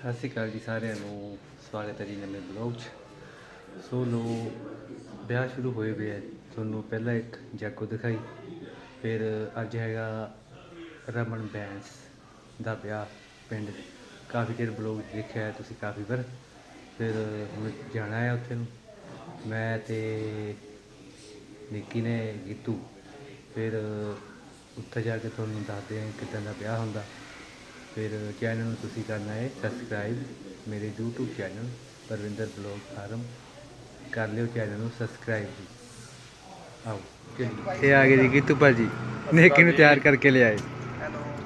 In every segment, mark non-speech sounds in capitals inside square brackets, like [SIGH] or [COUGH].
ਸਤਿ ਸ਼੍ਰੀ ਅਕਾਲ ਜੀ ਸਾਰਿਆਂ ਨੂੰ। ਸਵਾਗਤ ਹੈ ਜੀ ਨਵੇਂ ਬਲੌਗ 'ਚ। ਸੋ ਲੋ, ਵਿਆਹ ਸ਼ੁਰੂ ਹੋਏ ਵੇ ਹੈ ਤੁਹਾਨੂੰ ਪਹਿਲਾਂ ਇੱਕ ਜਾਗੋ ਦਿਖਾਈ। ਫਿਰ ਅੱਜ ਹੈਗਾ ਰਮਨ ਬੈਂਸ ਦਾ ਵਿਆਹ ਪਿੰਡ। ਕਾਫੀ ਚਿਰ ਬਲੌਗ ਦੇਖਿਆ ਹੈ ਤੁਸੀਂ ਕਾਫੀ ਵਾਰ। ਫਿਰ ਹੁਣ ਜਾਣਾ ਹੈ ਉੱਥੇ ਨੂੰ। ਮੈਂ ਤੇ ਨਿੱਕੀ ਨੇ ਗੀਤੂ। ਫਿਰ ਉੱਥੇ ਜਾ ਕੇ ਤੁਹਾਨੂੰ ਦੱਸਦੇ ਹਾਂ ਕਿੱਦਾਂ ਦਾ ਵਿਆਹ ਹੁੰਦਾ। ਫਿਰ ਚੈਨਲ ਨੂੰ ਤੁਸੀਂ ਕਰਨਾ ਹੈ ਸਬਸਕ੍ਰਾਈਬ ਮੇਰੇ YouTube channel Parvinder blog farm ਕਰ ਲਿਓ ਚੈਨਲ ਨੂੰ ਸਬਸਕ੍ਰਾਈਬ ਜੀ। ਆਓ ਇਹ ਆ ਗਏ ਜੀ ਗੀਤੂ ਭਾਜੀ। ਨੇਕੀ ਨੂੰ ਤਿਆਰ ਕਰਕੇ ਲਿਆਏ।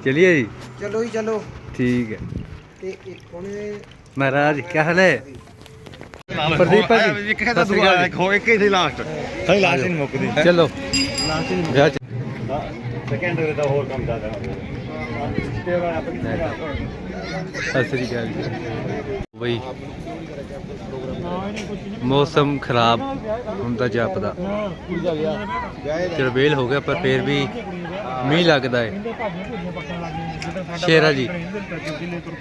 ਚਲਿਏ ਜੀ। ਚਲੋ ਹੀ ਚਲੋ। ਠੀਕ ਹੈ। ਤੇ ਇੱਕ ਹੁਣੇ ਮਹਾਰਾਜ ਕੀ ਹਾਲ ਹੈ? ਪ੍ਰਦੀਪ ਭਾਜੀ ਇੱਕ ਹੈ ਤਾਂ ਦੂਆ ਹੋ? ਇੱਕ ਹੀ ਸੀ ਲਾਸਟ ਹਾਂ ਲਾਸਟ ਨਹੀਂ ਮੁੱਕਦੀ। ਚਲੋ। ਵਿਆਹ ਚ ਸੈਕੰਡ ਦੇ ਤਾਂ ਹੋਰ ਕੰਮ ਜ਼ਿਆਦਾ ਸਤਿ ਸ੍ਰੀ ਅਕਾਲ ਜੀ। ਬਈ ਮੌਸਮ ਖਰਾਬ ਹੁੰਦਾ ਜਾਪਦਾ ਚਰਬੇਲ ਹੋ ਗਿਆ ਪਰ ਫੇਰ ਵੀ ਮੀਂਹ ਲੱਗਦਾ ਹੈ ਸ਼ੇਰਾ ਜੀ।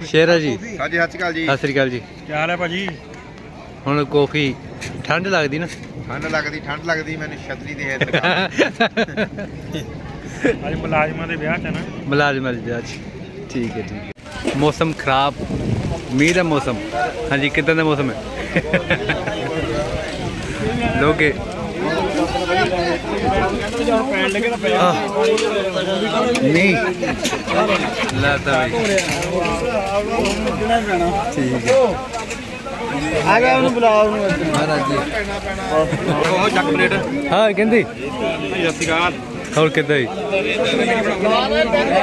ਸ਼ੇਰਾ ਜੀ। ਹਾਂਜੀ ਸਤਿ ਸ਼੍ਰੀ ਅਕਾਲ ਜੀ। ਸਤਿ ਸ੍ਰੀ ਅਕਾਲ ਜੀ। ਕੀ ਹਾਲ ਹੈ ਭਾਜੀ? ਹੁਣ ਕਾਫੀ ਠੰਡ ਲੱਗਦੀ ਨਾ? ਠੰਡ ਲੱਗਦੀ ਠੰਡ ਲੱਗਦੀ ਮੈਨੂੰ ਛਤਰੀ ਦੇ ਹੇਠ [LAUGHS] ਅੱਜ ਮੁਲਾਜ਼ਮਾਂ ਦੇ ਵਿਆਹ 'ਚ ਨਾ। ਮੁਲਾਜ਼ਮ ਅੱਜ ਵਿਆਹ 'ਚ। ਠੀਕ ਹੈ ਠੀਕ ਹੈ। ਮੌਸਮ ਖਰਾਬ। ਮੀਂਹ ਦਾ ਮੌਸਮ। ਹਾਂਜੀ ਕਿਦਾਂ ਦਾ ਮੌਸਮ ਹੈ? ਲੋਕੇ। ਪੈਣ ਲੱਗੇ ਤਾਂ ਨਹੀਂ ਬਈ। ਠੀਕ ਹੈ। ਆ ਗਿਆ ਉਹਨੂੰ ਬੁਲਾ ਉਹਨੂੰ। ਮਹਾਰਾਜ ਜੀ। ਉਹ ਚੱਕ ਪਲੇਟ। ਹਾਂ ਕਹਿੰਦੀ। ਸਤਿ ਸ਼੍ਰੀ ਅਕਾਲ। ਹੋਰ ਕਿੱਦਾਂ ਜੀ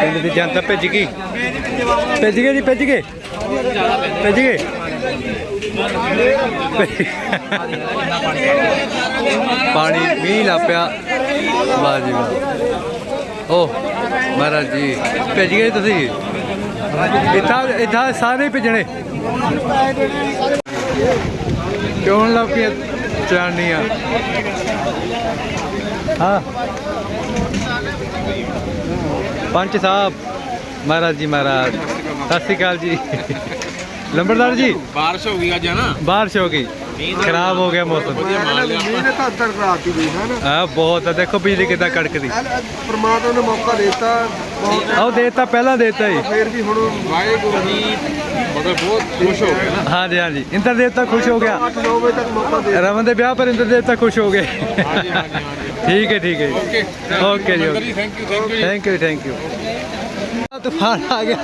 ਪਿੰਡ ਦੀ ਜਨਤਾ ਭੱਜ ਗਈ। ਭੱਜ ਗਏ ਜੀ, ਭੱਜ ਗਏ। ਭੱਜ ਗਏ। ਪਾਣੀ ਮੀਂਹ ਲਾ ਪਿਆ। ਵਾਹ ਜੀ ਵਾਹ। ਓ, ਮਹਾਰਾਜ ਜੀ, ਭੱਜ ਗਏ ਤੁਸੀਂ? ਇੱਥਾ ਇੱਥਾ ਸਾਰੇ ਭੱਜਣੇ। ਕਿਉਂ ਲੱਗ ਪਈ ਚਾਣੀਆਂ ਹਾਂ। ਪੰਚ ਸਾਹਿਬ ਮਹਾਰਾਜ ਜੀ ਮਹਾਰਾਜ। ਸਤਿ ਸ਼੍ਰੀ ਅਕਾਲ ਜੀ। ਲੰਬੜਦਾਰ ਜੀ। ਬਾਰਿਸ਼ ਹੋ ਗਈ ਅੱਜ ਹੈ ਨਾ? ਬਾਰਿਸ਼ ਹੋ ਗਈ। ਖਰਾਬ ਹੋ ਗਿਆ ਮੌਸਮ। ਮੀਂਹ ਨੇ ਤਾਂ ਅੰਦਰ ਰਾਤੀ ਗਈ ਹੈ ਨਾ? ਆ ਬਹੁਤ ਆ। ਦੇਖੋ ਬਿਜਲੀ ਕਿੱਦਾਂ ਕੜਕਦੀ। ਪਰਮਾਤਮਾ ਨੇ ਮੌਕਾ ਦਿੱਤਾ ਬਹੁਤ ਆਹ ਦੇਤਾ ਪਹਿਲਾਂ ਦੇਤਾ ਜੀ। ਫੇਰ ਵੀ ਹੁਣ ਵਾਹਿਗੁਰੂ ਜੀ ਮਤਲਬ ਬਹੁਤ ਖੁਸ਼ ਹੋ ਗਏ ਨਾ। ਹਾਂਜੀ ਹਾਂਜੀ। ਇੰਦਰ ਦੇਵਤਾ ਖੁਸ਼ ਹੋ ਗਿਆ। 8-9 ਵਜੇ ਤੱਕ ਮੌਕਾ ਦੇ ਰਮਨ ਦੇ ਵਿਆਹ ਪਰ ਇੰਦਰ ਦੇਵਤਾ ਖੁਸ਼ ਹੋ ਗਏ। ਹਾਂਜੀ ਹਾਂਜੀ ਹਾਂਜੀ। ਠੀਕ ਹੈ ਠੀਕ ਹੈ ਓਕੇ ਓਕੇ ਜੀ thank you thank you thank you thank you ਤੂਫਾਨ ਆ ਗਿਆ।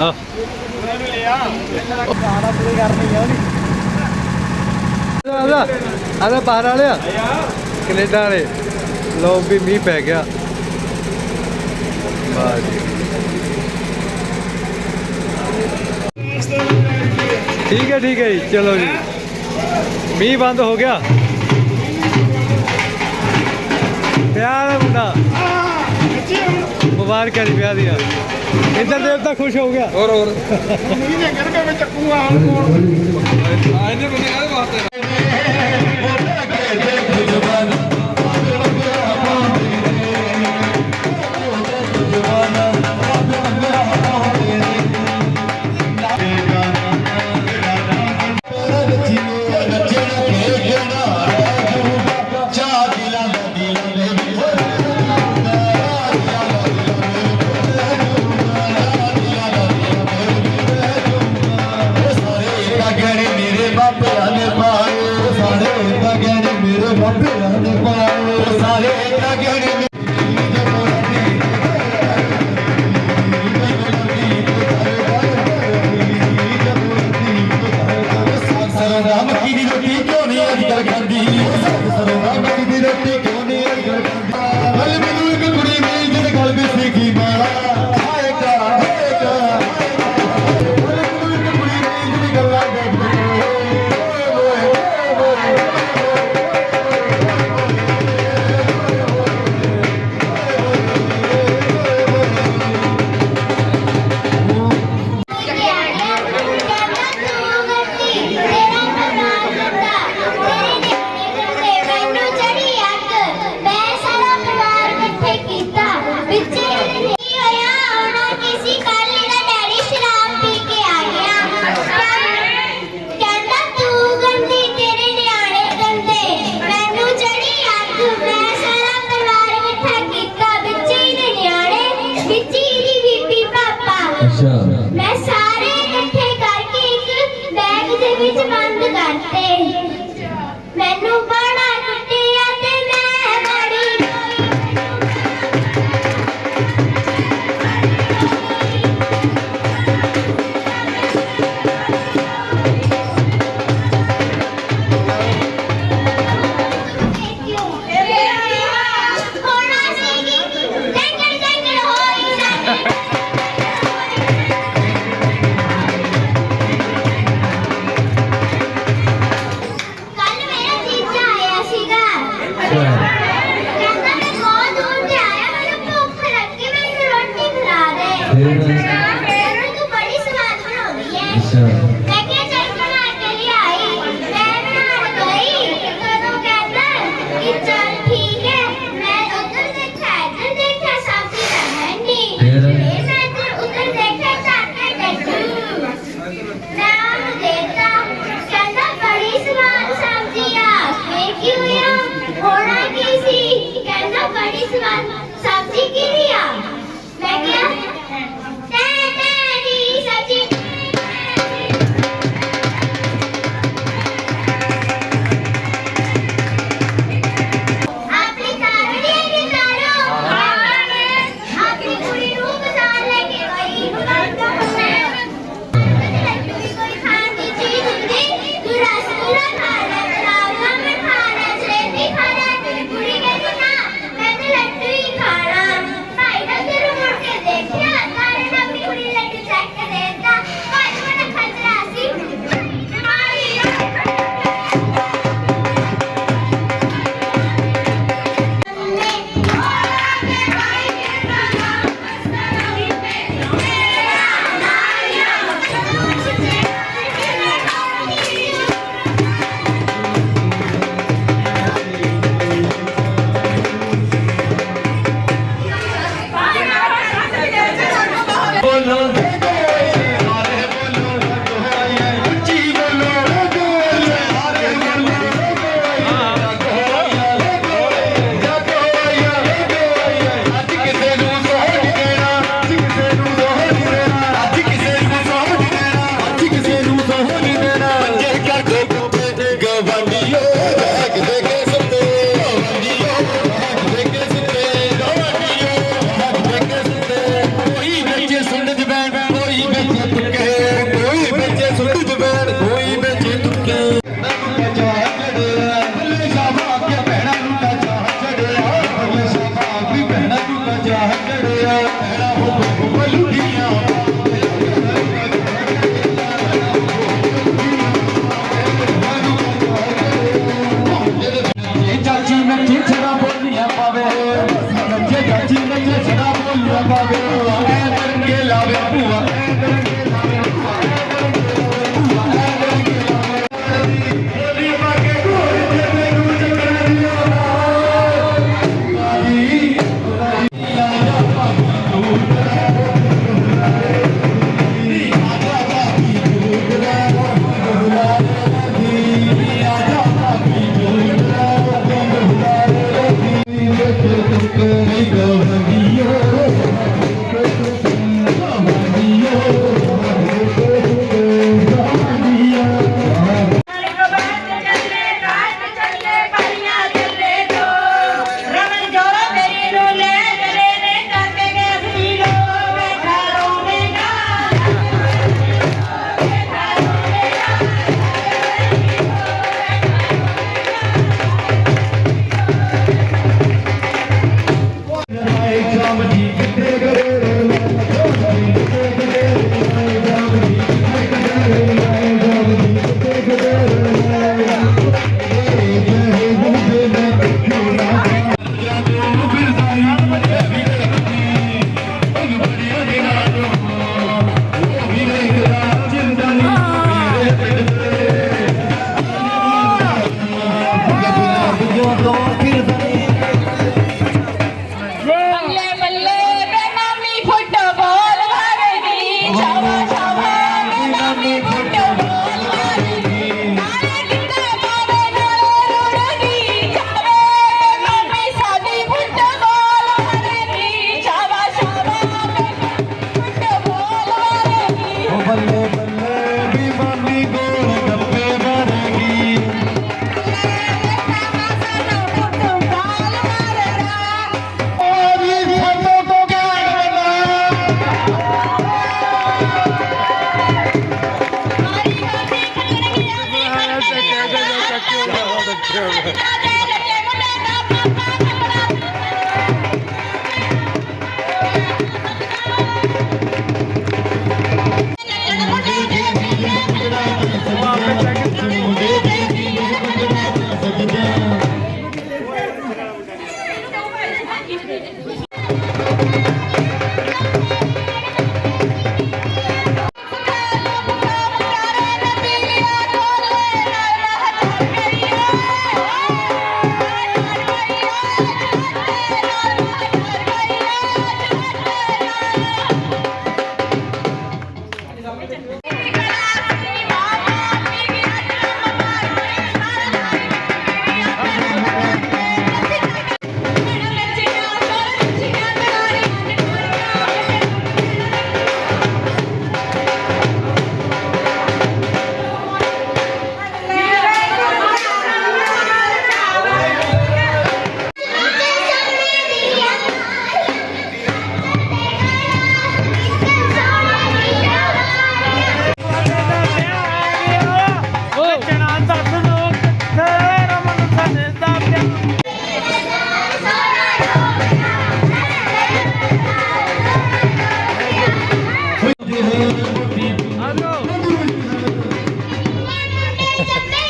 ਆ ਆਦਾ ਆਦਾ ਬਾਹਰ ਵਾਲਿਆ ਕੈਨੇਡਾ ਵਾਲੇ। ਲੋ ਵੀ ਮੀਂਹ ਪੈ ਗਿਆ। ਵਾਹ ਜੀ। ਠੀਕ ਹੈ ਠੀਕ ਹੈ ਜੀ। ਚਲੋ ਜੀ। ਮੀਂਹ ਬੰਦ ਹੋ ਗਿਆ। ਵਿਆਹ ਦਾ ਮੁੰਡਾ। ਮੁਬਾਰਕਾਂ ਜੀ ਵਿਆਹ ਦੀਆਂ। ਇੰਦਰ ਦੇਵਤਾ ਖੁਸ਼ ਹੋ ਗਿਆ। ਹੋਰ ਹੋਰ। ਮੀਂਹ ਨੇ ਗਿਰ ਕੇ ਵਿੱਚ ਚੱਕੂਗਾ ਹੁਣ ਕੋਲ। ਆਇਨੇ ਬੰਦੇ ਕਾਹਦੇ ਵਾਸਤੇ ਸਰੋਂ ਮੱਕੀ ਦੀ ਰੋਟੀ ਕਿਉਂ ਨਹੀਂ ਅੱਜ ਕੱਲ ਖਾਂਦੀ? ਸਰੋਂ ਮੱਕੀ ਦੀ ਰੋਟੀ ਕਿਉਂ ਨਹੀਂ ਅੱਜ ਕੱਲ ਖਾਂਦੀ? Action.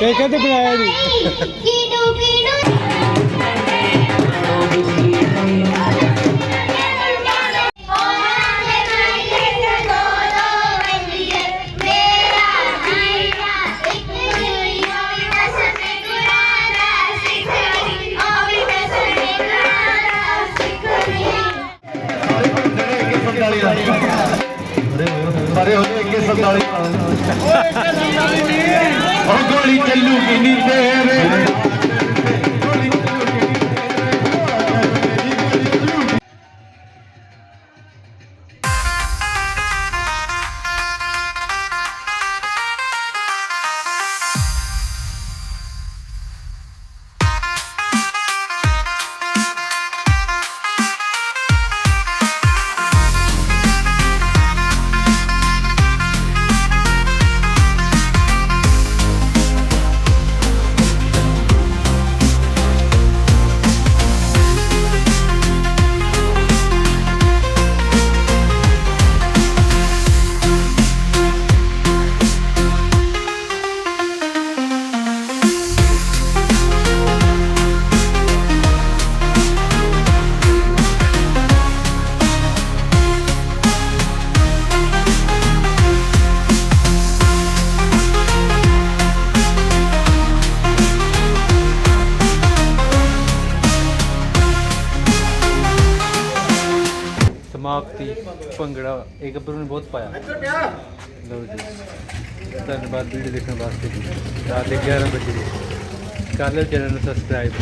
ਕੇ ਕਦੇ ਬਣਾਇਆ ਜੀ ਭੰਗੜਾ ਇਹ ਗੱਭਰੂ ਨੇ ਬਹੁਤ ਪਾਇਆ। ਲਓ ਜੀ। ਧੰਨਵਾਦ ਵੀਡੀਓ ਦੇਖਣ ਵਾਸਤੇ। ਰਾਤ ਦੇ 11 ਵਜੇ। ਕਰ ਲਿਓ ਚੈਨਲ ਨੂੰ ਸਬਸਕ੍ਰਾਈਬ